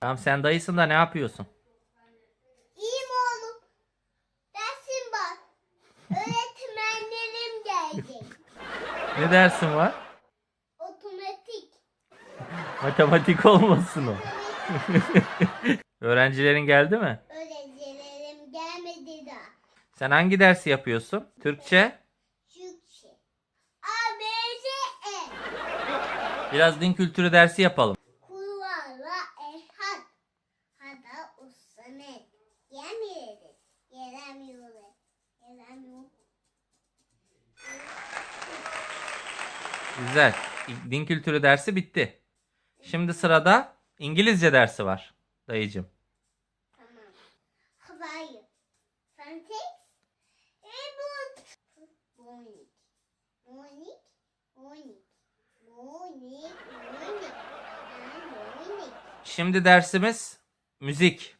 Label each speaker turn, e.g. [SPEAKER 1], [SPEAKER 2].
[SPEAKER 1] Tamam sen dayısın da ne yapıyorsun?
[SPEAKER 2] İyiyim oğlum. Dersim var. Öğretmenlerim gelecek.
[SPEAKER 1] Ne dersin var?
[SPEAKER 2] Otomatik.
[SPEAKER 1] Matematik olmasın o. Öğrencilerin geldi mi?
[SPEAKER 2] Öğrencilerim gelmedi daha.
[SPEAKER 1] Sen hangi dersi yapıyorsun? Türkçe?
[SPEAKER 2] Türkçe.
[SPEAKER 1] Biraz din kültürü dersi yapalım.
[SPEAKER 2] Kullarla ehad. Hada usanet. Yemeyelim. Yeremiyorlar. Yeremiyor.
[SPEAKER 1] Güzel. Din kültürü dersi bitti. Şimdi sırada İngilizce dersi var dayıcım.
[SPEAKER 2] Tamam. You? Fantastic. Good. Morning. Morning. Morning.
[SPEAKER 1] Şimdi dersimiz müzik.